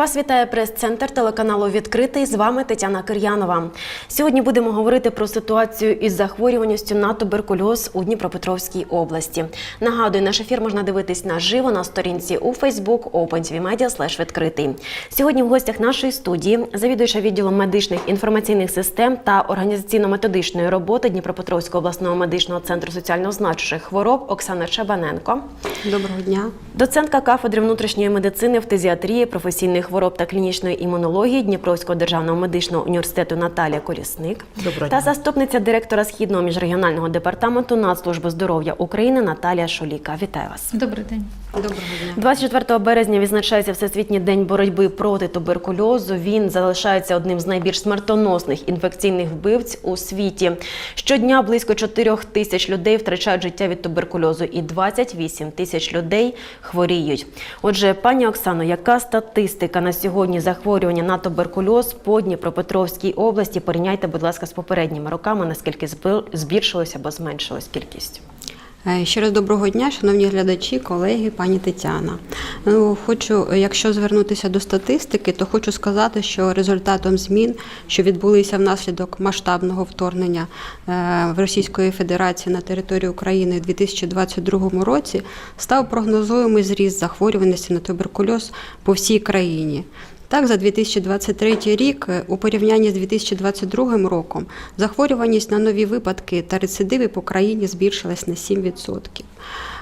Вас вітає прес-центр телеканалу Відкритий. З вами Тетяна Кир'янова. Сьогодні будемо говорити про ситуацію із захворюваністю на туберкульоз у Дніпропетровській області. Нагадую, наш ефір можна дивитись наживо на сторінці у Facebook OpenTVMedia відкритий. Сьогодні в гостях нашої студії завідуюча відділом медичних інформаційних систем та організаційно-методичної роботи Дніпропетровського обласного медичного центру соціально значущих хвороб Оксана Чабаненко. Доброго дня. Доцентка кафедри внутрішньої медицини, фтизіатрії, професійних хвороб та клінічної імунології Дніпровського державного медичного університету Наталія Колісник Доброго та заступниця директора східного міжрегіонального департаменту Нацслужби здоров'я України Наталія Шоліка. Вітаю вас. Добрий день. Доброго дня. 24 березня відзначається Всесвітній день боротьби проти туберкульозу. Він залишається одним з найбільш смертоносних інфекційних вбивць у світі. Щодня близько 4 тисяч людей втрачають життя від туберкульозу, і 28 тисяч людей хворіють. Отже, пані Оксано, яка статистика на сьогодні захворювання на туберкульоз по Дніпропетровській області? Порівняйте, будь ласка, з попередніми роками, наскільки збільшилось або зменшилась кількість? Е, Ще раз доброго дня, шановні глядачі, колеги, пані Тетяна. Ну, хочу, якщо звернутися до статистики, то хочу сказати, що результатом змін, що відбулися внаслідок масштабного вторгнення е, в Російської Федерації на територію України у 2022 році, став прогнозуємий зріст захворюваності на туберкульоз по всій країні. Так, за 2023 рік е, у порівнянні з 2022 роком захворюваність на нові випадки та рецидиви по країні збільшилась на 7%.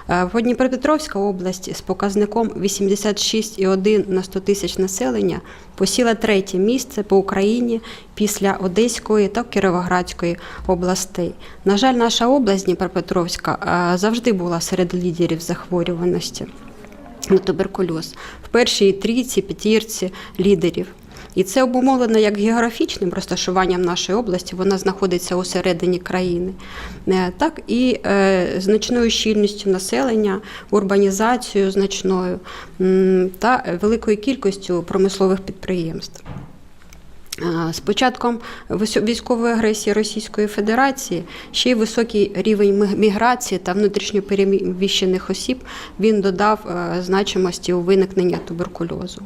Е, В Дніпропетровська область з показником 86,1 на 100 тисяч населення посіла третє місце по Україні після Одеської та Кіровоградської областей. На жаль, наша область Дніпропетровська е, завжди була серед лідерів захворюваності на туберкульоз в першій трійці, п'ятірці лідерів. І це обумовлено як географічним розташуванням нашої області, вона знаходиться у середині країни, е, так і е, значною щільністю населення, урбанізацією значною та великою кількістю промислових підприємств. З початком військової агресії Російської Федерації ще й високий рівень міграції та внутрішньопереміщених осіб він додав е, значимості у виникнення туберкульозу.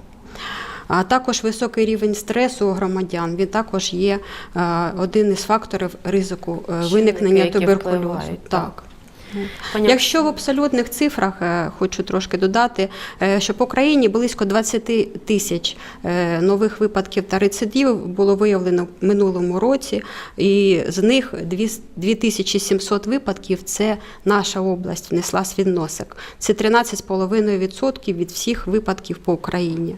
А також високий рівень стресу у громадян він також є е, один із факторів ризику е, виникнення туберкульозу. впливають, так. Пані Якщо в абсолютних цифрах е, хочу трошки додати, е, що по країні близько 20 тисяч е, нових випадків та рецидивів було виявлено в минулому році, і з них 2700 випадків це наша область внесла свій. Це 13,5% від всіх випадків по Україні.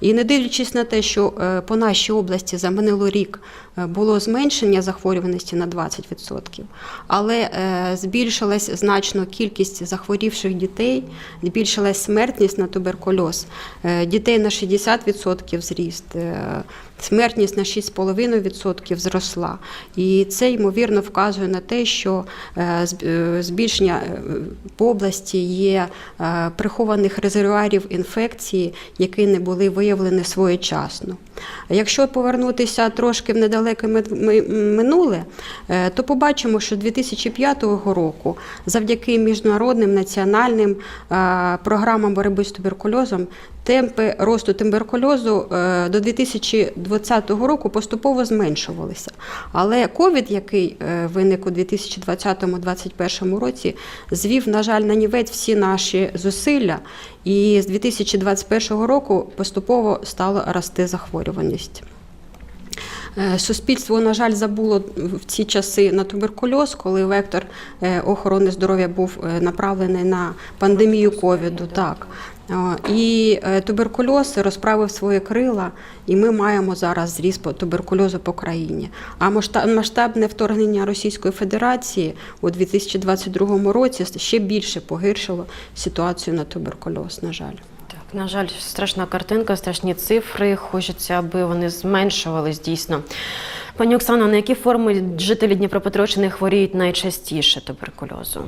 І не дивлячись на те, що по нашій області за минулий рік було зменшення захворюваності на 20%, але е, збільшилась значно кількість захворівших дітей, збільшилась смертність на туберкульоз. Е, Дітей на 60% зріст, е, смертність на 6,5% зросла. І це ймовірно вказує на те, що е, е, збільшення е, по області є прихованих резервуарів інфекції, які не були виявлені своєчасно. Якщо повернутися трошки в недалеке минуле, то побачимо, що 2005 року завдяки міжнародним національним програмам боротьби з туберкульозом темпи росту туберкульозу е, до 2020 року поступово зменшувалися. Але ковід, який е, виник у 2020-2021 році, звів, на жаль, на нівець всі наші зусилля, і з 2021 року поступово стала рости захворюваність. Е, Суспільство, на жаль, забуло в ці часи на туберкульоз, коли вектор охорони здоров'я був направлений на пандемію ковіду. Так. І е, туберкульоз розправив свої крила, і ми маємо зараз по туберкульозу по країні. А масштабне вторгнення Російської Федерації у 2022 році ще більше погіршило ситуацію на туберкульоз, на жаль. Так, на жаль, страшна картинка, страшні цифри. Хочеться, аби вони зменшувались дійсно. Пані Оксано, на які форми жителі Дніпропетровщини хворіють найчастіше туберкульозу?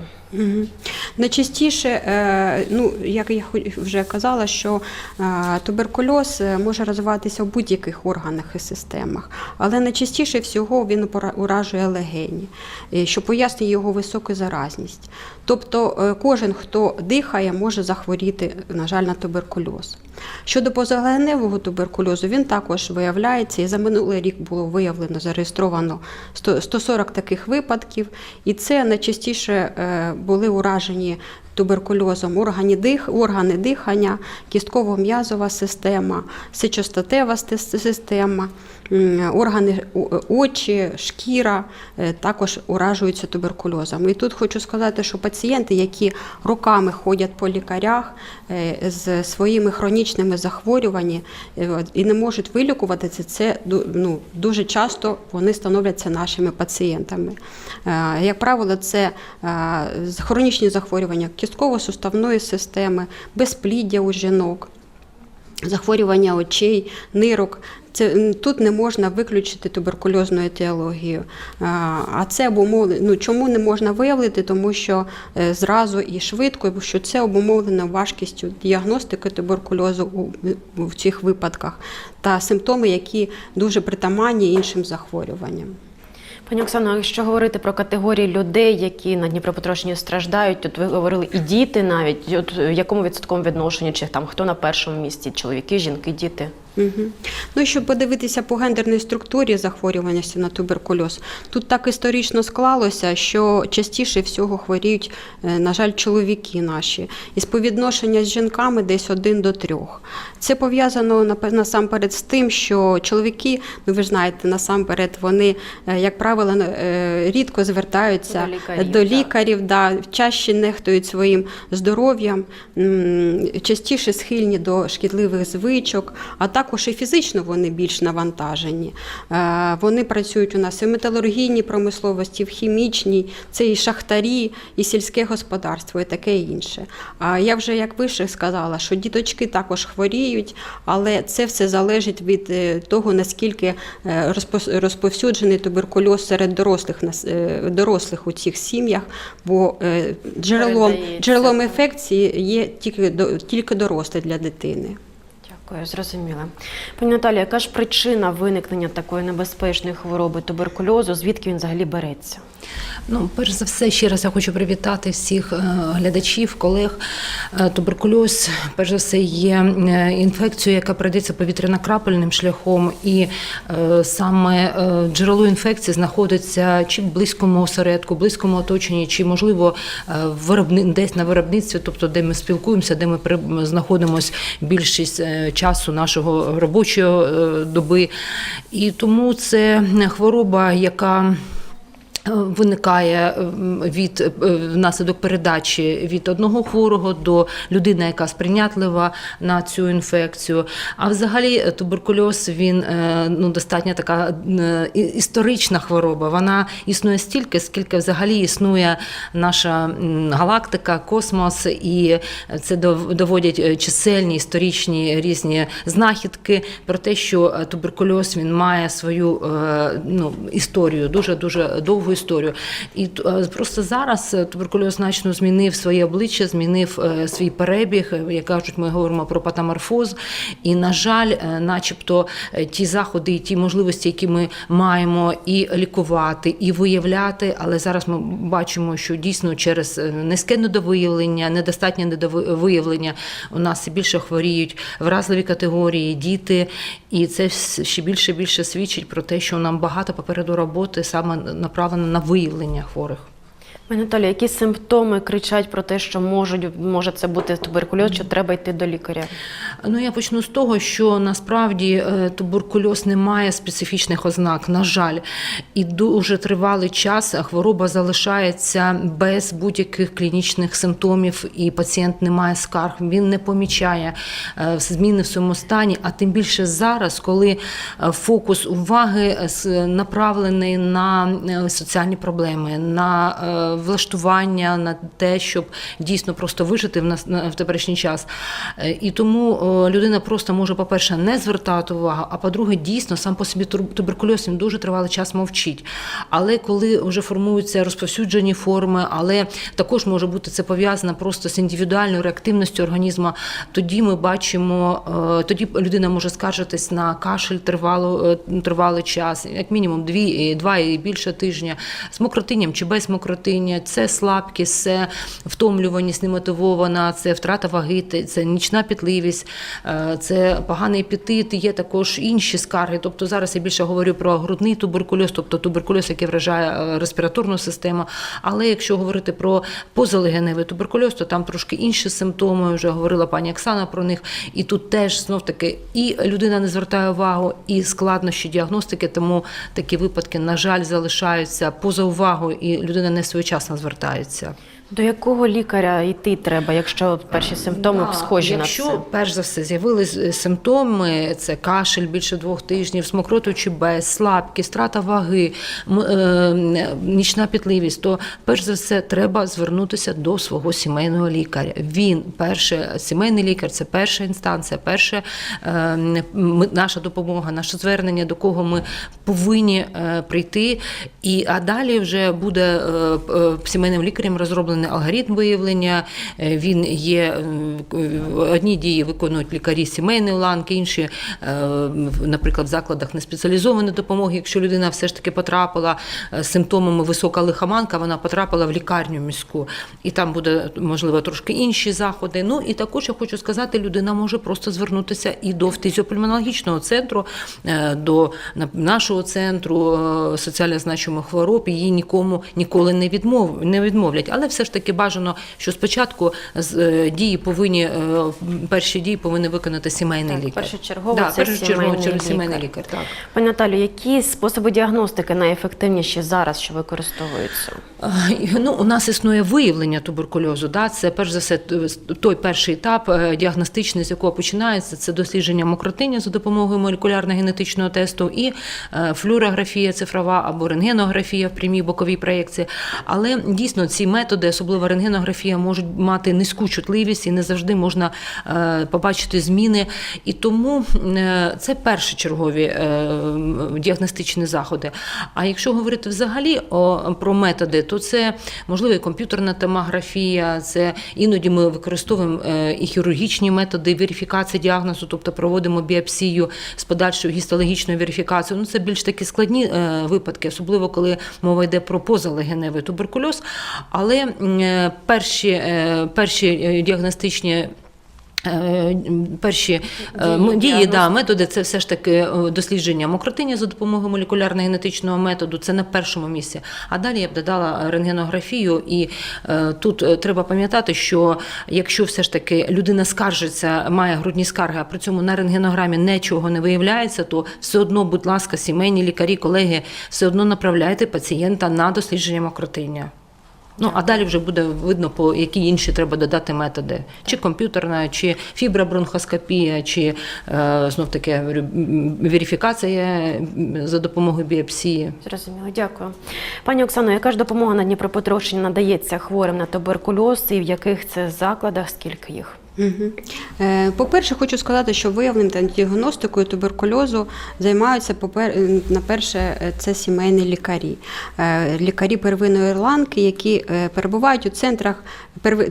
Найчастіше, е, ну як я вже казала, що е, туберкульоз е, може розвиватися в будь-яких органах і системах, але найчастіше всього він уражує легені, що пояснює його високу заразність. Тобто кожен, хто дихає, може захворіти, на жаль, на туберкульоз. Щодо позагленевого туберкульозу, він також виявляється, і за минулий рік було виявлено, зареєстровано 100 140 таких випадків, і це найчастіше е, були уражені туберкульозом органи, дих, органи дихання, кістково-м'язова система, сечостатева система, органи очі, шкіра е, також уражуються туберкульозом. І тут хочу сказати, що пацієнти, які роками ходять по лікарях е, з своїми хронічними захворюваннями е, і не можуть вилікуватися, це ну, дуже часто вони становляться нашими пацієнтами. Як правило, це хронічні захворювання кістково-суставної системи, безпліддя у жінок, захворювання очей, нирок. Це тут не можна виключити туберкульозну етіологію. А, це обумовлено. Ну чому не можна виявити? Тому що е, зразу і швидко, що це обумовлено важкістю діагностики туберкульозу у, в цих випадках та симптоми, які дуже притаманні іншим захворюванням. Пані Оксано, якщо говорити про категорії людей, які на Дніпропетровщині страждають, тут ви говорили і діти навіть. От в якому відсотковому відношенні, чи там хто на першому місці? Чоловіки, жінки, діти? Угу. Ну і щоб подивитися по гендерній структурі захворюваності на туберкульоз, тут так історично склалося, що частіше всього хворіють, е, на жаль, чоловіки наші. І співвідношення з жінками десь один до трьох. Це пов'язано насамперед з тим, що чоловіки, ну ви ж знаєте, насамперед вони, е, як правило, е, рідко звертаються До лікарів, до лікарів, да, чаще нехтують своїм здоров'ям, частіше схильні до шкідливих звичок, а також і фізично вони більш навантажені. Е, Вони працюють у нас і в металургійній промисловості, в хімічній, це і шахтарі, і сільське господарство, і таке інше. А я вже як вище сказала, що діточки також хворіють, але це все залежить від е, того, наскільки е, розповсюджений туберкульоз серед дорослих дорослих у цих сім'ях, бо джерелом, джерелом інфекції є тільки, до- тільки дорослі для дитини. Дякую, зрозуміла. Пані Наталі, яка ж причина виникнення такої небезпечної хвороби туберкульозу? Звідки він взагалі береться? Ну, перш за все, ще раз я хочу привітати всіх е, глядачів, колег. Е, Туберкульоз, перш за все, є е, інфекцією, яка передається повітряно-крапельним шляхом, і саме джерело інфекції знаходиться чи в близькому осередку, близькому оточенні, чи можливо десь на виробництві, тобто де ми спілкуємося, де ми при... знаходимося більшість часу нашого робочого е, доби. І тому це хвороба, яка Виникає від е, внаслідок передачі від одного хворого до людини, яка сприйнятлива на цю інфекцію. А взагалі е, туберкульоз він е, ну достатньо така історична хвороба. Вона існує стільки, скільки взагалі існує наша галактика, космос, і це дов- доводять чисельні історичні різні знахідки про те, що туберкульоз він має свою ну, історію, дуже дуже довгу історію. І е, просто зараз е, туберкульоз значно змінив своє обличчя, змінив е, свій перебіг. Як кажуть, ми говоримо про патаморфоз. І, на жаль, начебто ті заходи і ті можливості, які ми маємо і лікувати, і виявляти. Але зараз ми бачимо, що дійсно через низьке недовиявлення, недостатнє недовиявлення у нас більше хворіють вразливі категорії, діти. І це ще більше більше свідчить про те, що нам багато попереду роботи саме направлено на виявлення хворих. Пані Наталі, які симптоми кричать про те, що можуть може це бути туберкульоз, що треба йти до лікаря? Ну я почну з того, що насправді е, туберкульоз не має специфічних ознак, на жаль, і дуже тривалий час хвороба залишається без будь-яких клінічних симптомів, і пацієнт не має скарг. Він не помічає е, зміни в своєму стані. А тим більше зараз, коли е, фокус уваги е, направлений на е, соціальні проблеми, на е, влаштування, на те, щоб дійсно просто вижити в нас на- в теперішній час. Е, І тому людина просто може, по-перше, не звертати увагу, а по-друге, дійсно сам по собі туберкульоз він дуже тривалий час мовчить. Але коли вже формуються розповсюджені форми, але також може бути це пов'язано просто з індивідуальною реактивністю організму, тоді ми бачимо, е, тоді людина може скаржитись на кашель тривало, е, тривалий час, як мінімум дві, два і більше тижня, з мокротинням чи без мокротиння. Виявлення, це слабкість, це втомлюваність немотивована, це втрата ваги, це нічна пітливість, е, це поганий апетит, є також інші скарги. Тобто зараз я більше говорю про грудний туберкульоз, тобто туберкульоз, який вражає е, респіраторну систему. Але якщо говорити про позалегеневий туберкульоз, то там трошки інші симптоми. Вже говорила пані Оксана про них. І тут теж знов таки і людина не звертає увагу, і складнощі діагностики, тому такі випадки, на жаль, залишаються поза увагою, і людина не своєчасно звертається. До якого лікаря йти треба, якщо перші симптоми Да, схожі якщо, на це? перш за все з'явились симптоми: це кашель більше двох тижнів, смокротучий без, слабкість, страта ваги, е, нічна пітливість, то перш за все треба звернутися до свого сімейного лікаря. Він перше, сімейний лікар це перша інстанція, перша е, наша допомога, наше звернення, до кого ми повинні е, прийти. І а далі вже буде е, е, сімейним лікарем розроблений алгоритм виявлення. Е, Він є е, одні дії виконують лікарі сімейної ланки, інші, е, наприклад, в закладах неспеціалізованої допомоги. Якщо людина все ж таки потрапила з симптомами висока лихоманка, вона потрапила в лікарню міську, і там буде можливо трошки інші заходи. Ну і також я хочу сказати, людина може просто звернутися і до фтизіопульмонологічного центру, до нашого центру соціально значимих хвороб. Її нікому ніколи не відмов не відмовлять. Але все ж таки бажано, що спочатку е, дії повинні е, перші дії повинні виконати сімейний Так, лікар. першочергово да, це першочергово сімейний сімейний лікар. лікар. Так. Пані Наталю, які способи діагностики найефективніші зараз, що використовуються? Е, Ну, у нас існує виявлення туберкульозу. Да? Це перш за все той перший етап діагностичний, з якого починається, це дослідження мокротиння за допомогою молекулярно-генетичного тесту і флюорографія цифрова або рентгенографія в прямій боковій проєкції. Але дійсно ці методи, особливо рентгенографія, можуть мати низьку чутливість і не завжди можна е, побачити зміни. І тому е, це першочергові е, діагностичні заходи. А якщо говорити взагалі про методи, то це можливо і комп'ютерна томографія, це іноді ми використовуємо і хірургічні методи верифікації діагнозу, тобто проводимо біопсію з подальшою гістологічною верифікацією. Ну це більш такі складні випадки, особливо коли мова йде про позалегеневий туберкульоз. Але перші, е, перші е, діагностичні. е, Перші е, Дії, дії, да, методи це все ж таки е, дослідження мокротиння за допомогою молекулярно-генетичного методу. Це на першому місці. А далі я б додала рентгенографію. І е, тут е, треба пам'ятати, що якщо все ж таки людина скаржиться, має грудні скарги, а при цьому на рентгенограмі нічого не виявляється, то все одно, будь ласка, сімейні лікарі, колеги, все одно направляйте пацієнта на дослідження мокротиння. Ну, а далі вже буде видно, по які інші треба додати методи. Чи комп'ютерна, чи фібробронхоскопія, чи е, знов таки верифікація за допомогою біопсії. Зрозуміло, дякую. Пані Оксано, яка ж допомога на Дніпропетровщині надається хворим на туберкульоз і в яких це закладах, скільки їх? Е, По-перше, хочу сказати, що виявленням та діагностикою туберкульозу займаються попер- на перше, е, це сімейні лікарі, Е, лікарі первинної ланки, які е, перебувають у центрах,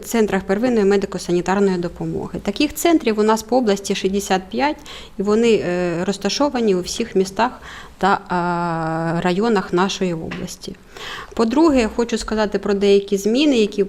центрах первинної медико-санітарної допомоги. Таких центрів у нас по області 65, і вони е, розташовані у всіх містах та е, районах нашої області. По-друге, я хочу сказати про деякі зміни, які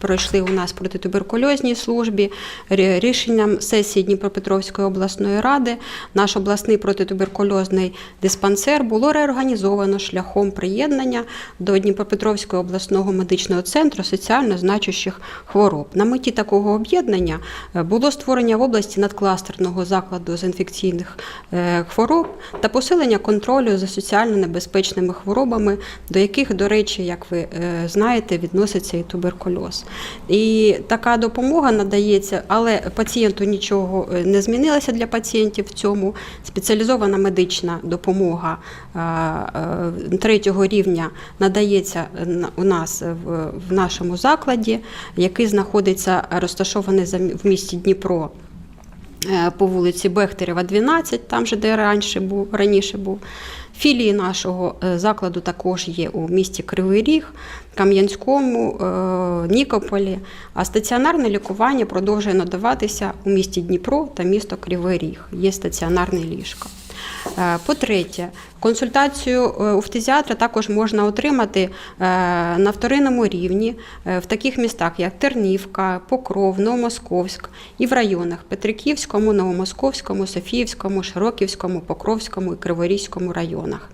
пройшли у нас проти туберкульозній службі. Рішенням сесії Дніпропетровської обласної ради наш обласний протитуберкульозний диспансер було реорганізовано шляхом приєднання до Дніпропетровського обласного медичного центру соціально значущих хвороб. На меті такого об'єднання е, було створення в області надкластерного закладу з інфекційних е, хвороб та посилення контролю за соціально небезпечними хворобами, до яких, до речі, як ви е, знаєте, відноситься і туберкульоз. І така допомога надається, але пацієнту нічого е, не змінилося для пацієнтів в цьому. Спеціалізована медична допомога е, третього рівня надається у нас в, нашому закладі, який знаходиться розташований в місті Дніпро. По вулиці Бехтерева, 12, там же де раніше був, раніше був. Філії нашого е, закладу також є у місті Кривий Ріг, Кам'янському, е, Нікополі. А стаціонарне лікування продовжує надаватися у місті Дніпро та місто Кривий Ріг. Є стаціонарне ліжко. Е, По-третє, консультацію е, у також можна отримати е, на вторинному рівні в таких містах, як Тернівка, Покров, Новомосковськ і в районах Петриківському, Новомосковському, Софіївському, Широківському, Покровському і Криворізькому районах.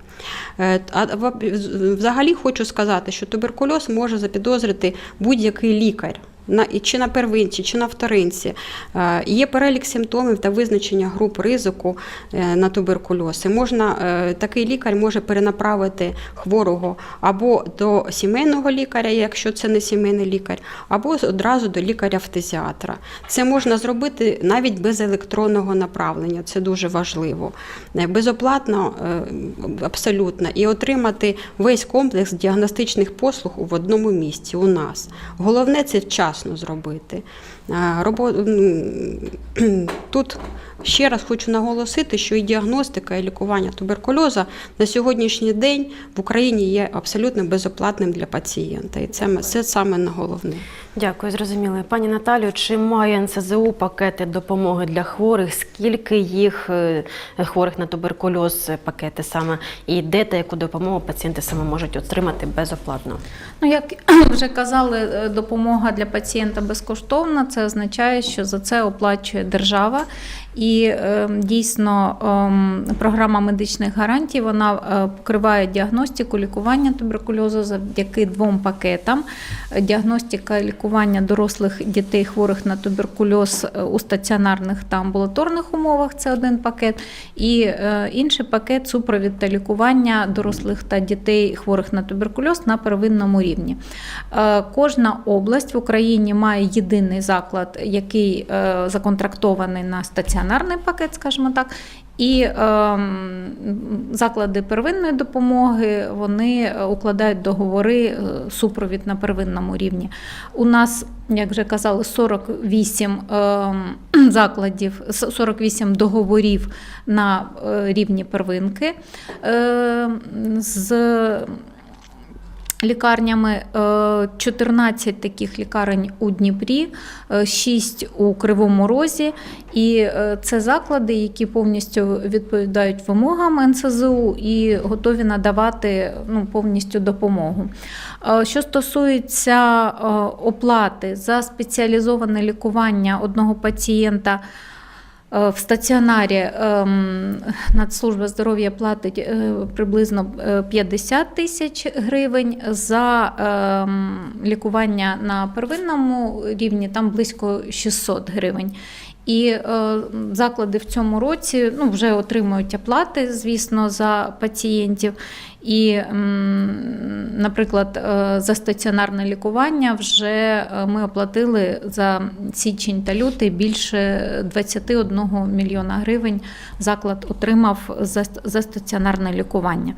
Взагалі хочу сказати, що туберкульоз може запідозрити будь-який лікар. На чи на первинці, чи на вторинці Е, є перелік симптомів та визначення груп ризику е, на туберкульоз. І можна е, такий лікар може перенаправити хворого або до сімейного лікаря, якщо це не сімейний лікар, або одразу до лікаря-фтизіатра. Це можна зробити навіть без електронного направлення. Це дуже важливо. Безоплатно абсолютно і отримати весь комплекс діагностичних послуг в одному місці у нас. Головне це вчасно зробити. Тут ще раз хочу наголосити, що і діагностика, і лікування туберкульоза на сьогоднішній день в Україні є абсолютно безоплатним для пацієнта. І це, це саме на головне. Дякую, зрозуміло. Пані Наталю, чи має НСЗУ пакети допомоги для хворих? Скільки їх е, хворих на туберкульоз пакети саме? І де та яку допомогу пацієнти саме можуть отримати безоплатно? Ну, як вже казали, е, допомога для пацієнта безкоштовна. Це означає, що за це оплачує держава. І е, дійсно ем, програма медичних гарантій вона е, покриває діагностику, лікування туберкульозу завдяки двом пакетам: діагностика лікування дорослих дітей хворих на туберкульоз е, у стаціонарних та амбулаторних умовах. Це один пакет, і е, інший пакет супровід та лікування дорослих та дітей хворих на туберкульоз на первинному рівні. Кожна область в Україні має єдиний заклад, який законтрактований на стаціонарний пакет, скажімо так. І ем, заклади первинної допомоги вони е, укладають договори е, супровід на первинному рівні. У нас, як вже казали, 48 ем, закладів, с- 48 договорів на е, рівні первинки. Е, з лікарнями, е, 14 таких лікарень у Дніпрі, 6 у Кривому Розі. І е, це заклади, які повністю відповідають вимогам НСЗУ і готові надавати ну, повністю допомогу. Е, Що стосується е, оплати за спеціалізоване лікування одного пацієнта. Е, В стаціонарі ем, Нацслужба здоров'я платить е, приблизно е, 50 тисяч гривень. За ем, лікування на первинному рівні там близько 600 гривень. І е, заклади в цьому році ну, вже отримують оплати, звісно, за пацієнтів. І, наприклад, е, за стаціонарне лікування вже е, ми оплатили за січень та лютий більше 21 мільйона гривень. Заклад отримав за стаціонарне лікування.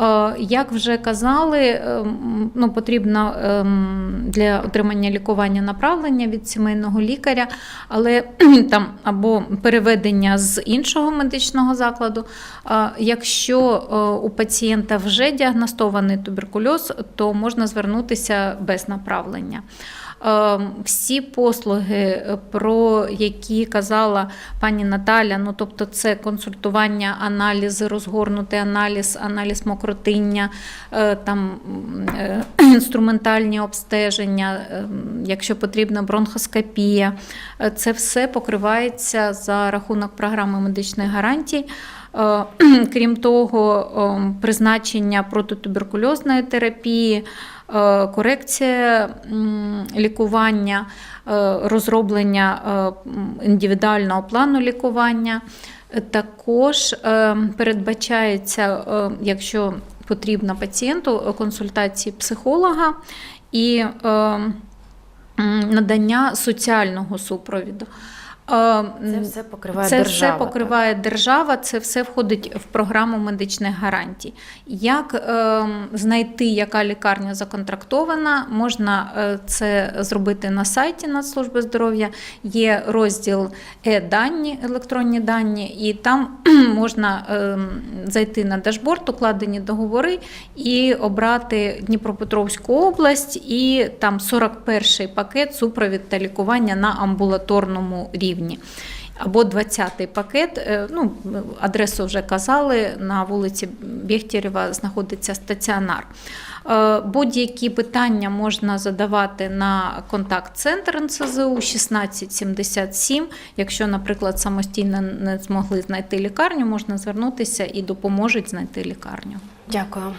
Е, Як вже казали, ем, ну, потрібно ем, для отримання лікування направлення від сімейного лікаря, але там або переведення з іншого медичного закладу. Якщо е, у пацієнта вже діагностований туберкульоз, то можна звернутися без направлення. Е, Всі послуги, е, про які казала пані Наталя, ну тобто це консультування, аналізи, розгорнутий аналіз, аналіз мокротиння, е, там е, інструментальні обстеження, е, якщо потрібна бронхоскопія, це все покривається за рахунок програми медичних гарантій. Крім того, ем, призначення протитуберкульозної терапії, корекція лікування, е, розроблення е, індивідуального плану лікування. Е, Також е, передбачається, е, якщо потрібно пацієнту, е, консультації психолога і е, надання соціального супровіду. Е, Це все покриває це держава. все покриває держава, це все входить в програму медичних гарантій. Як е, знайти, яка лікарня законтрактована, можна е, це зробити на сайті Нацслужби здоров'я. Є розділ е-дані, електронні дані, і там можна е, зайти на дашборд, укладені договори і обрати Дніпропетровську область, і там 41-й пакет супровід та лікування на амбулаторному рівні. Або 20-й пакет. Е, Ну, адресу вже казали, на вулиці Бєхтєрєва знаходиться стаціонар. Е, Будь-які питання можна задавати на контакт-центр НСЗУ 1677. Якщо, наприклад, самостійно не змогли знайти лікарню, можна звернутися і допоможуть знайти лікарню. Дякую.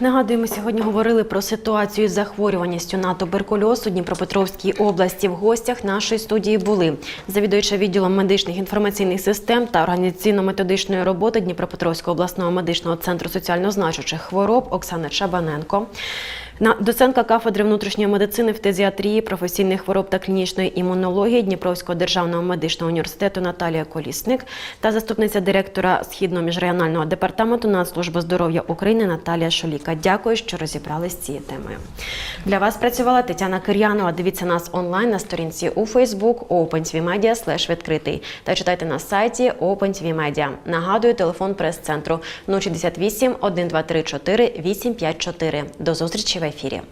Нагадую, ми сьогодні говорили про ситуацію з захворюваністю на туберкульоз у Дніпропетровській області. В гостях нашої студії були завідуюча відділом медичних інформаційних систем та організаційно-методичної роботи Дніпропетровського обласного медичного центру соціально значучих хвороб Оксана Чабаненко. На доцентка кафедри внутрішньої медицини, фтизіатрії, професійних хвороб та клінічної імунології Дніпровського державного медичного університету Наталія Колісник та заступниця директора Східного міжрегіонального департаменту Нацслужби здоров'я України Наталія Шоліка. Дякую, що розібрались з цією темою. Для вас працювала Тетяна Кир'янова. Дивіться нас онлайн на сторінці у Facebook OpenTVMedia відкритий та читайте на сайті OpenTVMedia. Нагадую, телефон прес-центру 068 1234 854. До зустрічі в эфире.